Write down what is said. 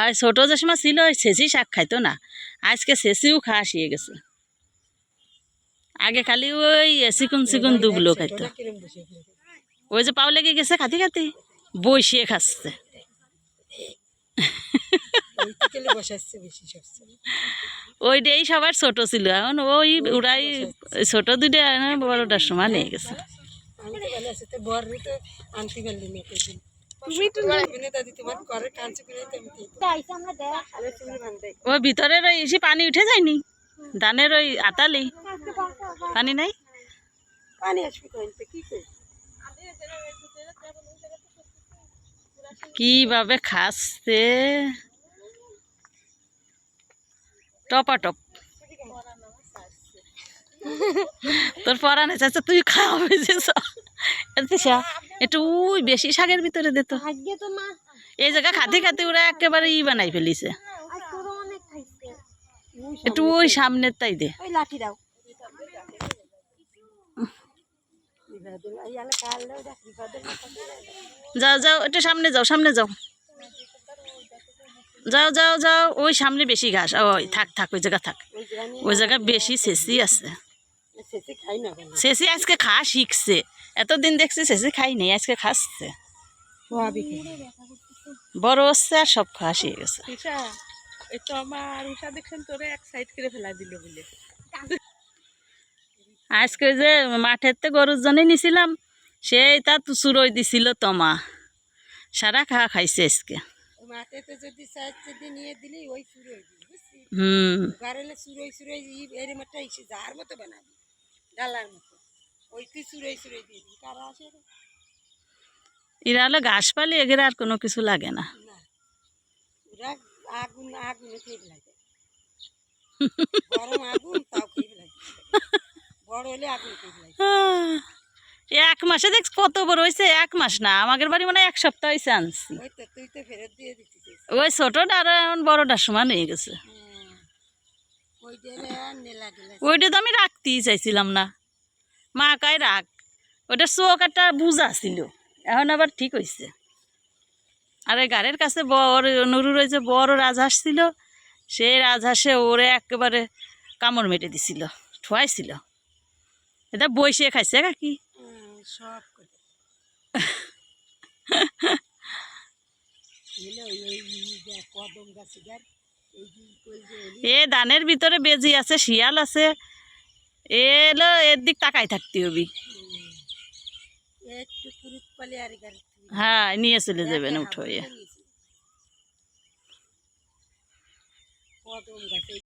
আর ছোটো যে সময় ছিল ছেঁচি শাক খাইতো না। আজকে ছেঁচিও খাওয়া শিয়ে গেছে। আগে খালি ওই চিকুন চিকুন দুবলো খাইতো? ওই যে পাও লেগে গেছে খাতি খাতি বসিয়ে খাচ্ছে। ওইটাই সবার ছোট ছিল, এখন ওই ওরাই ছোট দুইটা বড়টার সময় নিয়ে গেছে। ওই ভিতরের ওই এসে পানি উঠে যায়নি? ধানের ওই আতালি? পানি নাই? কীভাবে খাচ্ছে? টপাটপ তোর পরানে চাচ্ছে তুই খাওয়া বুঝেছ? একটু উই বেশি শাকের ভিতরে দে তো। এই জায়গা খাতে খাতে ওরা একেবারে ই বানাই ফেলিছে। একটু ওই সামনের তাই দে। যাও যাও একটু সামনে যাও সামনে যাও। যাও যাও যাও ওই সামনে বেশি ঘাস। ওই থাক থাক ওই জায়গা থাক। ওই জায়গা বেশি শেষি আছে। শেষি আজকে খাওয়া শিখছে। এতদিন দেখছি শেষি খাই নেই আজকে খাচ্ছে। বড় হচ্ছে আর সব খাওয়া শিখে গেছে। তো আমার উষা দেখছেন তোরে এক সাইড করে ফেলা দিল বলে। আজকে যে মাঠের তো গরুর জন্য নিছিলাম সেই তা চুরই দিছিল তমা। সারা খাওয়া খাইছে আজকে। মাঠেতে যদি যদি নিয়ে দিলি ওই হুম। গাড়লে সুরই এর মতো যার মতো বানাবি ডালার মতো। এরা হলো ঘাস পালি এগের আর কোনো কিছু লাগে না। না আগুন আগুন খেয়ে গরম আগুন তাও খেয়ে বড় হলে আগুন খেয়ে এক মাসে দেখ কত বড় হয়েছে এক মাস না আমাদের বাড়ি মানে এক সপ্তাহ হয়েছে আনছি। ওই ছোটটা আর বড়টার সমান হয়ে গেছে। গেলা ওইটা তো আমি রাখতেই চাইছিলাম না। মা কাই রাখ। ওটা চোখ একটা বুঝা ছিল এখন আবার ঠিক হয়েছে আর এই গাড়ির কাছে বড় নুরু রয়েছে বড় রাজহাঁস ছিল সেই রাজহাঁসে ওরে একেবারে কামড় মেটে দিছিল ঠুয়াইছিল। এটা বসিয়ে খাইছে কাকি? সব যে যে যে এ ধানের ভিতরে বেজি আছে শিয়াল আছে এলো এর দিক তাকাই থাকতে হবি। হ্যাঁ নিয়ে চলে যাবেন উঠো